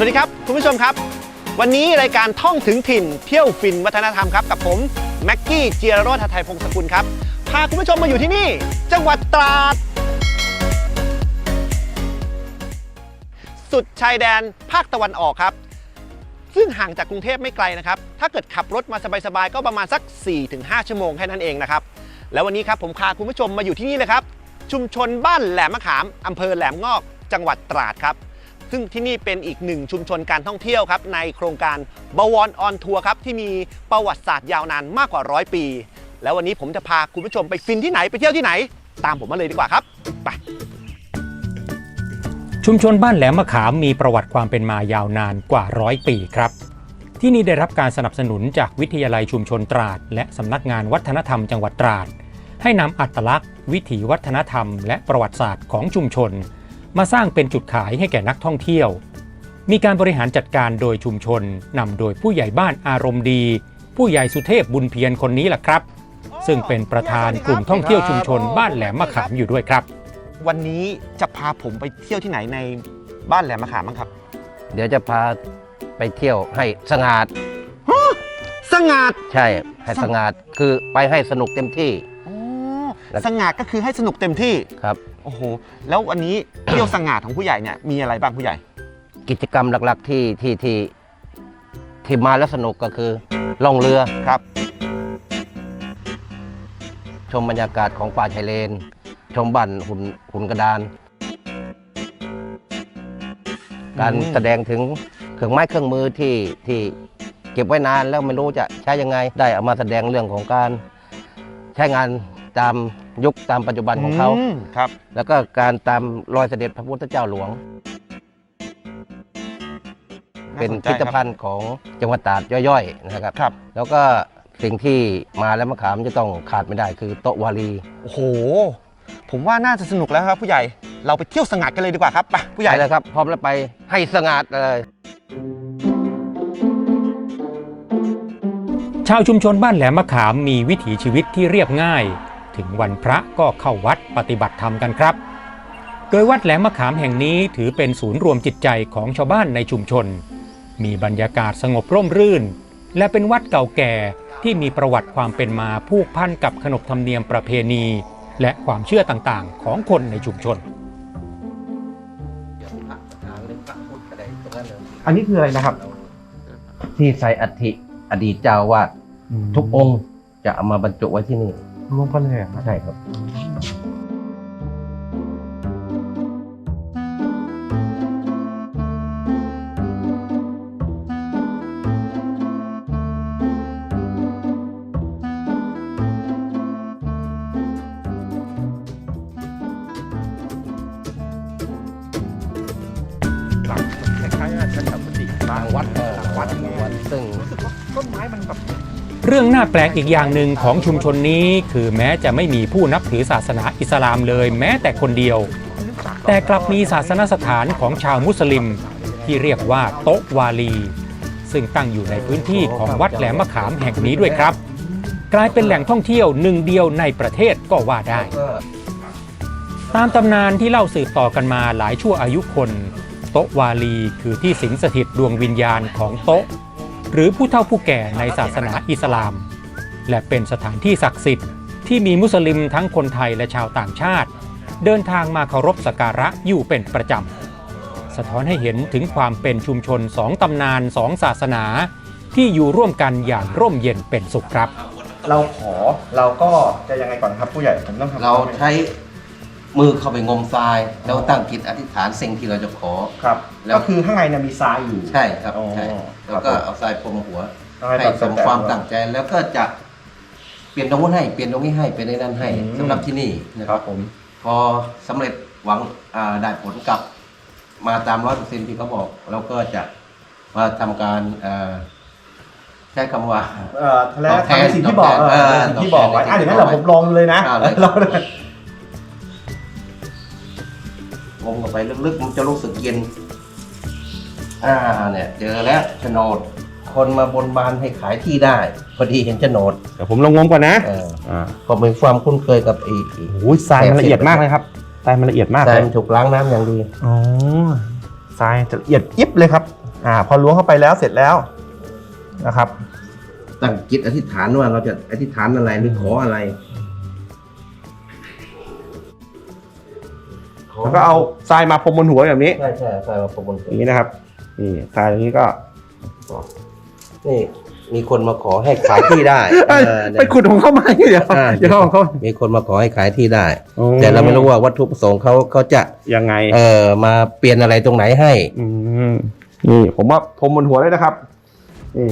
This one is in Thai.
สวัสดีครับ คุณผู้ชมครับ วันนี้รายการท่องถึงถิ่นเที่ยวฟินวัฒนธรรมครับ กับผมแม็กกี้เจียรโรธไทยพงศกุลครับ พาคุณผู้ชมมาอยู่ที่นี่ จังหวัดตราด สุดชายแดนภาคตะวันออกครับ ซึ่งห่างจากกรุงเทพไม่ไกลนะครับ ถ้าเกิดขับรถมาสบายๆ ก็ประมาณสัก 4-5 ชั่วโมงแค่นั้นเองนะครับ แล้ววันนี้ครับผมพาคุณผู้ชมมาอยู่ที่นี่เลยครับ ชุมชนบ้านแหลมมะขามอำเภอแหลมงอก จังหวัดตราดครับ ซึ่งที่นี่เป็นอีกหนึ่งชุมชนการท่องเที่ยวครับในโครงการบวรออนทัวร์ครับที่มีประวัติศาสตร์ยาวนานมากกว่าร้อยปี แล้ววันนี้ผมจะพาคุณผู้ชมไปฟินที่ไหนไปเที่ยวที่ไหน ตามผมมาเลยดีกว่าครับไปชุมชนบ้านแหลมมะขามมีประวัติความเป็นมายาวนานกว่าร้อยปีครับที่นี่ได้รับการสนับสนุนจากวิทยาลัยชุมชนตราด และสำนักงานวัฒนธรรมจังหวัดตราด ให้นำอัตลักษณ์ วิถีวัฒนธรรม และประวัติศาสตร์ของชุมชน มาสร้างเป็นจุดขายให้แก่นักท่องเที่ยว มีการบริหารจัดการโดยชุมชนนำโดยผู้ใหญ่บ้านอารมณ์ดี ผู้ใหญ่สุเทพบุญเพียรคนนี้แหละครับ ซึ่งเป็นประธานกลุ่มท่องเที่ยวชุมชนบ้านแหลมมะขามอยู่ด้วยครับ วันนี้จะพาผมไปเที่ยวที่ไหนในบ้านแหลมมะขามบ้างครับ เดี๋ยวจะพาไปเที่ยวให้สงาดสงัดใช่ให้สงาดคือไปให้สนุกเต็มที่อ๋อ แล้วสงัดก็คือให้สนุกเต็มที่ครับ โอ้โหแล้ววันนี้ เที่ยวสงัดของผู้ใหญ่เนี่ยมีอะไรบ้างผู้ใหญ่ กิจกรรมหลักๆที่ที่ที่ที่มาแล้วสนุกก็คือล่องเรือครับ ชมบรรยากาศของป่าชายเลน ชมบ้านหุ่นหุ่นกระดาน การอืมแสดงถึงเครื่องไม้เครื่องมือที่ที่เก็บไว้นานแล้วไม่รู้จะใช้ยังไงได้เอามาแสดงเรื่องของการใช้งาน ตามยุคตามปัจจุบันของเขา มครับแล้วก็การตามรอยเสด็จพระพุทธเจ้าหลวงเป็นพิพิธภัณฑ์ของจังหวัดตราดย่อยๆนะครับ ครับ แล้วก็สิ่งที่มาแล้วมะขามจะต้องขาดไม่ได้คือโต๊ะวาลีโอ้โห ผมว่าน่าจะสนุกแล้วครับ ผู้ใหญ่ เราไปเที่ยวสงัดกันเลยดีกว่าครับไปผู้ใหญ่ ไปเลยครับ พร้อมแล้วไปให้สงัดเลย ชาวชุมชนบ้านแหลมมะขามมีวิถีชีวิตที่เรียบง่าย ถึงวันพระก็เข้าวัดปฏิบัติธรรมกันครับ โดยวัดแหลมมะขามแห่งนี้ถือเป็นศูนย์รวมจิตใจของชาวบ้านในชุมชน มีบรรยากาศสงบร่มรื่น และเป็นวัดเก่าแก่ที่มีประวัติความเป็นมาผูกพันกับขนบธรรมเนียมประเพณี และความเชื่อต่างๆ ของคนในชุมชน อันนี้คืออะไรนะครับ ที่ใส่อัฐิอดีตเจ้าวาดทุกองค์จะเอามาบรรจุไว้ที่นี่ รวมกันเลยใช่ครับคล้ายๆชั้นสามกุฏิทางวัดเออวัดวัดซึ่ง รู้สึกว่าต้นไม้มันแบบ เรื่องน่าแปลกอีกอย่างหนึ่งของชุมชนนี้ คือแม้จะไม่มีผู้นับถือศาสนาอิสลามเลยแม้แต่คนเดียว แต่กลับมีศาสนสถานของชาวมุสลิม ที่เรียกว่าโต๊ะวาลี ซึ่งตั้งอยู่ในพื้นที่ของวัดแหลมมะขามแห่งนี้ด้วยครับ กลายเป็นแหล่งท่องเที่ยวหนึ่งเดียวในประเทศก็ว่าได้ ตามตำนานที่เล่าสืบต่อกันมาหลายชั่วอายุคน โต๊ะวาลีคือที่สิงสถิตดวงวิญญาณของโต๊ะ หรือผู้เฒ่าผู้แก่ในศาสนาอิสลาม และเป็นสถานที่ศักดิ์สิทธิ์ที่มีมุสลิมทั้งคนไทยและชาวต่างชาติ เดินทางมาเคารพสักการะอยู่เป็นประจำ สะท้อนให้เห็นถึงความเป็นชุมชนสองตำนานสองศาสนาที่อยู่ร่วมกันอย่างร่มเย็นเป็นสุขครับ เราขอเราก็จะยังไงก่อนครับผู้ใหญ่ผมต้องทำเราใช้ มือเข้าไปงมทราย แล้วตั้งจิตอธิษฐานสิ่งที่เราจะขอ ครับแล้ว ก็คือข้างในเนี่ยมีทรายอยู่ใช่ครับอ๋อใช่ครับแล้วก็เอาทรายพรมหัวให้ให้แบบสมความตั้งใจแล้วก็จะเปลี่ยนตรงนู้นให้เปลี่ยนตรงนี้ให้เปลี่ยนในนั้นให้อืมสำหรับที่นี่นะคครัรับบผม พอสำเร็จหวังอ่าได้ผลกลับ มาตามร้อยเปอร์เซ็นที่เขาบอกเราก็จะมาทำการอ่าใช้คำว่า เอ่อแล้วตอบแทนทำในสิ่งที่บอกตอบแทนเออในสิ่งที่บอกไว้เอออะเดี๋ยวงั้นเราผมลองดูเลยนะอ่าเลยลอง เลยงมเข้าไปลึกๆมันจะรู้สึกเย็น อ่าเนี่ยเจอแล้วโฉนด คนมาบนบานให้ขายที่ได้ พอดีเห็นโฉนดเดี๋ยวผมลองงมก่อนนะเอออ่าก็มีความคุ้นเคยกับไอ้ไอ้โอ้ยทรายมันละเอียดมากเลยครับทรายมันละเอียดมากทราเลยยมันถูกล้างน้ำอย่างดี อ๋อทรายจะละเอียดยิบเลยครับ อ่า พอล้วงเข้าไปแล้วเสร็จแล้วนะครับ ตั้งจิตอธิษฐานว่าเราจะอธิษฐานอะไรหรือขออะไร แล้วก็เอาทรายมาพรมบนหัวแบบนี้ใช่ใช่ใช่มาประมวลผอลย่างนี้นะครับนี่ทรายอย่างนี้ก็นี่มีคนมาขอให้ขายที่ได้เออเนี่ย ไปขุดของเข้ามาเดี๋ยวอ่า เดี๋ยวของเขามีคนมาขอให้ขายที่ได้โอ้แต่เราไม่รู้ว่าวัตถุประสงค์เขาเขาจะ ยังไงเออมาเปลี่ยนอะไรตรงไหนให้ อืมนี่ผมว่าพรมบนหัวเลยนะครับนี่